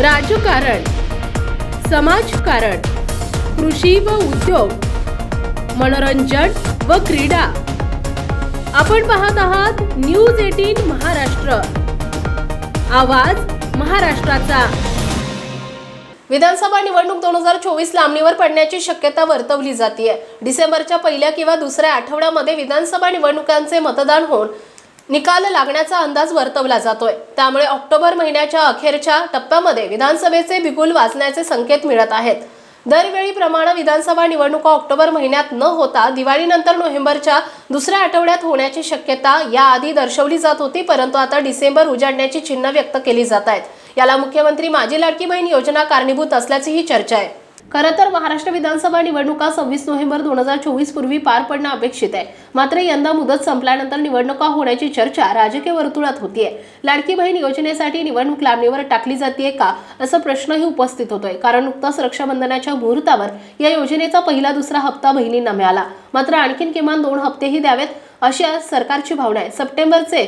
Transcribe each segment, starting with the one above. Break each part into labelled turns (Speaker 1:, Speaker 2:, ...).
Speaker 1: राजकारण समाजकारण कृषी व उद्योग मनोरंजन व क्रीडा. आपण पाहत आहात न्यूज एटीन महाराष्ट्र. आवाज महाराष्ट्राचा.
Speaker 2: विधानसभा निवडणूक दोन हजार चोवीस लांबणीवर पडण्याची शक्यता वर्तवली जाते डिसेंबरच्या पहिल्या किंवा दुसऱ्या आठवड्यामध्ये विधानसभा निवडणुकांचे मतदान होऊन निकाल लागण्याचा अंदाज वर्तवला जातोय. त्यामुळे ऑक्टोबर महिन्याच्या अखेरच्या टप्प्यामध्ये विधानसभेचे बिगुल वाजण्याचे संकेत मिळत आहेत. दरवेळीप्रमाणे विधानसभा निवडणुका ऑक्टोबर महिन्यात न होता दिवाळीनंतर नोव्हेंबरच्या दुसऱ्या आठवड्यात होण्याची शक्यता याआधी दर्शवली जात होती परंतु आता डिसेंबर उजाडण्याची चिन्ह व्यक्त केली जात आहेत. याला मुख्यमंत्री माझी लाडकी बहीण योजना कारणीभूत असल्याची ही चर्चा आहे. खरं तर महाराष्ट्र विधानसभा निवडणुका सव्वीस नोव्हेंबर दोन हजार चोवीस पूर्वी पार पडणं अपेक्षित आहे. मात्र यंदा मुदत संपल्यानंतर निवडणुका होण्याची चर्चा राजकीय वर्तुळात होतीये. लाडकी बहीण योजनेसाठी निवडणूक लांबणीवर टाकली जाते का असा प्रश्नही उपस्थित होतोय. कारण नुकताच रक्षाबंधनाच्या मुहूर्तावर या योजनेचा पहिला दुसरा हप्ता बहिणींना मिळाला. मात्र आणखीन किमान दोन हप्तेही द्यावेत अशी आज सरकारची भावना आहे. सप्टेंबरचे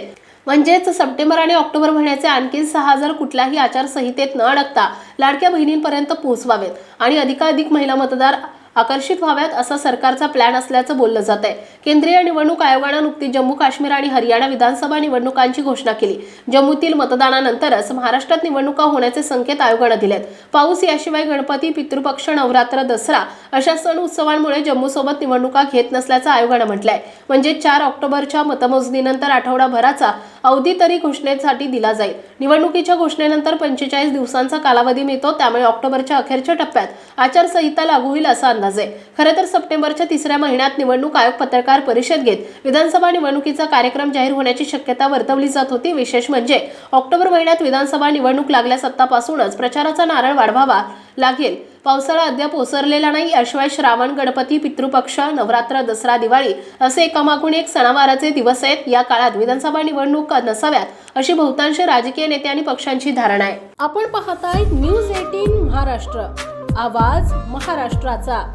Speaker 2: म्हणजेच सप्टेंबर आणि ऑक्टोबर महिन्याचे आणखी सहा हजार कुठल्याही आचारसंहितेत न अडकता लाडक्या बहिणींपर्यंत पोहोचवावेत आणि अधिकाधिक महिला मतदार आकर्षित व्हाव्यात असा सरकारचा प्लॅन असल्याचं बोललं जात आहे केंद्रीय निवडणूक आयोगानं नुकतीच जम्मू काश्मीर आणि हरियाणा विधानसभा निवडणुकांची घोषणा केली. जम्मूतील मतदानानंतरच महाराष्ट्रात निवडणुका होण्याचे संकेत आयोगानं दिलेत. पाऊस याशिवाय गणपती पितृपक्ष नवरात्र दसरा अशा सण उत्सवांमुळे जम्मूसोबत निवडणुका घेत नसल्याचं आयोगानं म्हटलंय. म्हणजे चार ऑक्टोबरच्या मतमोजणीनंतर आठवडाभराचा अवधी तरी घोषणेसाठी दिला जाईल. निवडणुकीच्या घोषणेनंतर पंचेचाळीस दिवसांचा कालावधी मिळतो त्यामुळे ऑक्टोबरच्या अखेरच्या टप्प्यात आचारसंहिता लागू होईल असा अंदाज आहे. खरं तर सप्टेंबरच्या तिसऱ्या महिन्यात निवडणूक आयोग पत्रकार परिषद घेत विधानसभा निवडणुकीचा कार्यक्रम जाहीर होण्याची शक्यता वर्तवली जात होती. विशेष म्हणजे ऑक्टोबर महिन्यात विधानसभा निवडणूक लागल्या सत्तापासूनच प्रचाराचा नारळ वाढवावा लागेल. पावसाळा अद्याप ओसरलेला नाही याशिवाय श्रावण गणपती पितृपक्ष नवरात्र दसरा दिवाळी असे एकामागून एक सणावाराचे दिवस आहेत. या काळात विधानसभा निवडणूक नसाव्यात अशी बहुतांश राजकीय नेते आणि पक्षांची धारणा आहे.
Speaker 1: आपण पाहताय न्यूज एटीन महाराष्ट्र. आवाज महाराष्ट्राचा.